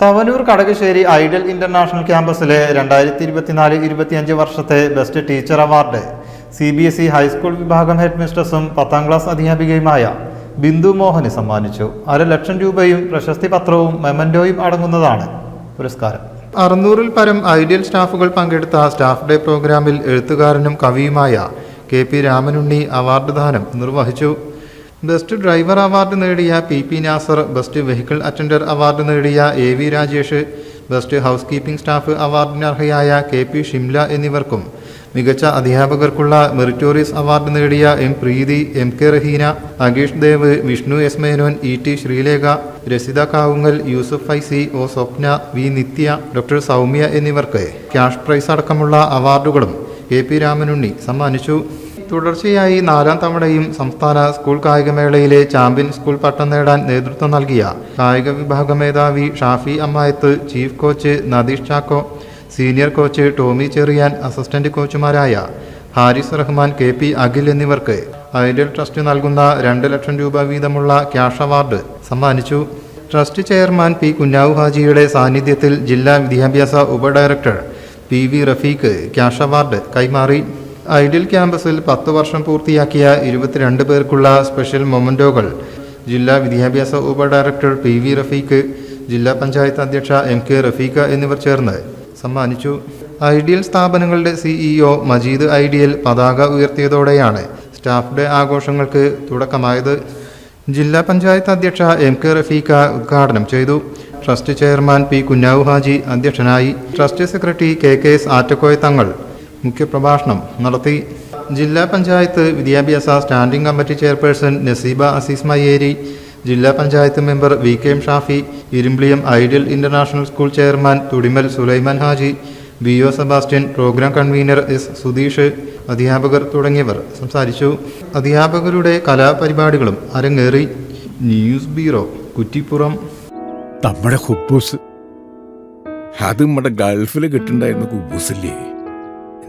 Thavanur Kadakassery ideal international ക്യാമ്പസിലെ രണ്ടായിരത്തി ഇരുപത്തിനാല് ഇരുപത്തിയഞ്ച് വർഷത്തെ best teacher award. C B S E high school വിഭാഗം ഹെഡ് മിസ്ട്രസും പത്താം ക്ലാസ് അധ്യാപികയുമായ ബിന്ദു മോഹന് സമ്മാനിച്ചു. അര ലക്ഷം രൂപയും പ്രശസ്തി പത്രവും മെമൻഡോയും അടങ്ങുന്നതാണ് പുരസ്കാരം. അറുന്നൂറിൽ പരം ഐഡിയൽ സ്റ്റാഫുകൾ പങ്കെടുത്ത സ്റ്റാഫ് ഡേ പ്രോഗ്രാമിൽ എഴുത്തുകാരനും കവിയുമായ കെ പി രാമനുണ്ണി അവാർഡ് ദാനം നിർവഹിച്ചു. ബെസ്റ്റ് ഡ്രൈവർ അവാർഡ് നേടിയ P P Nasar best vehicle attender award നേടിയ A V Rajesh best housekeeping staff അവാർഡിന് അർഹയായ കെ പി ഷിംല എന്നിവർക്കും മികച്ച അധ്യാപകർക്കുള്ള മെറിറ്റോറിയസ് അവാർഡ് നേടിയ M Preethi M K Raheena Ageesh Dev Vishnu S Menon E T Sreelekha Rasitha Kavungal Yusuf Faizy O Swapna V Nithya doctor Soumya എന്നിവർക്ക് cash price അടക്കമുള്ള അവാർഡുകളും K P Ramanunni സമ്മാനിച്ചു. തുടർച്ചയായി നാലാം തവണയും സംസ്ഥാന സ്കൂൾ കായികമേളയിലെ ചാമ്പ്യൻ സ്കൂൾ പട്ടം നേടാൻ നേതൃത്വം നൽകിയ കായിക വിഭാഗ മേധാവി Shafi Ammayath chief coach Nadeesh Chacko senior coach Tommy Cherian assistant കോച്ചുമാരായ Haris Rahman K P Akhil എന്നിവർക്ക് ഐഡിയൽ ട്രസ്റ്റ് നൽകുന്ന രണ്ട് ലക്ഷം രൂപ വീതമുള്ള ക്യാഷ് അവാർഡ് സമ്മാനിച്ചു. ട്രസ്റ്റ് ചെയർമാൻ പി കുഞ്ഞാവു ഹാജിയുടെ സാന്നിധ്യത്തിൽ ജില്ലാ വിദ്യാഭ്യാസ ഉപഡയറക്ടർ P V Rafeeq cash award കൈമാറി. ഐഡിയൽ ക്യാമ്പസിൽ പത്ത് വർഷം പൂർത്തിയാക്കിയ ഇരുപത്തിരണ്ട് പേർക്കുള്ള സ്പെഷ്യൽ മൊമന്റോകൾ ജില്ലാ വിദ്യാഭ്യാസ ഉപ ഡയറക്ടർ പി വി റഫീഖ് ജില്ലാ പഞ്ചായത്ത് അധ്യക്ഷ എം കെ റഫീഖ എന്നിവർ ചേർന്ന് സമ്മാനിച്ചു. ഐഡിയൽ സ്ഥാപനങ്ങളുടെ സിഇഒ മജീദ് ഐഡിയൽ പതാക ഉയർത്തിയതോടെയാണ് സ്റ്റാഫ് ഡേ ആഘോഷങ്ങൾക്ക് തുടക്കമായത്. ജില്ലാ പഞ്ചായത്ത് അധ്യക്ഷ എം കെ റഫീഖ ഉദ്ഘാടനം ചെയ്തു. Trust chairman P Kunhavu Haji അധ്യക്ഷനായി. Trust secretary K K S Attakoya Thangal മുഖ്യപ്രഭാഷണം നടത്തി. ജില്ലാ പഞ്ചായത്ത് വിദ്യാഭ്യാസ standing committee chairperson Naseeba Azeez Mayyeri ജില്ലാ panchayat member V K M Shafi Irumbiliyam ideal international school chairman Thudimal Sulaiman Haji B O Sebastian programme convener S Sudheesh അധ്യാപകർ തുടങ്ങിയവർ സംസാരിച്ചു. അധ്യാപകരുടെ കലാപരിപാടികളും അരങ്ങേറി. News bureau Kuttippuram. നമ്മുടെ ഹുബൂസ്. അത് നമ്മുടെ ഗൾഫിൽ കിട്ടുണ്ടായിരുന്ന കുബൂസില്ലേ?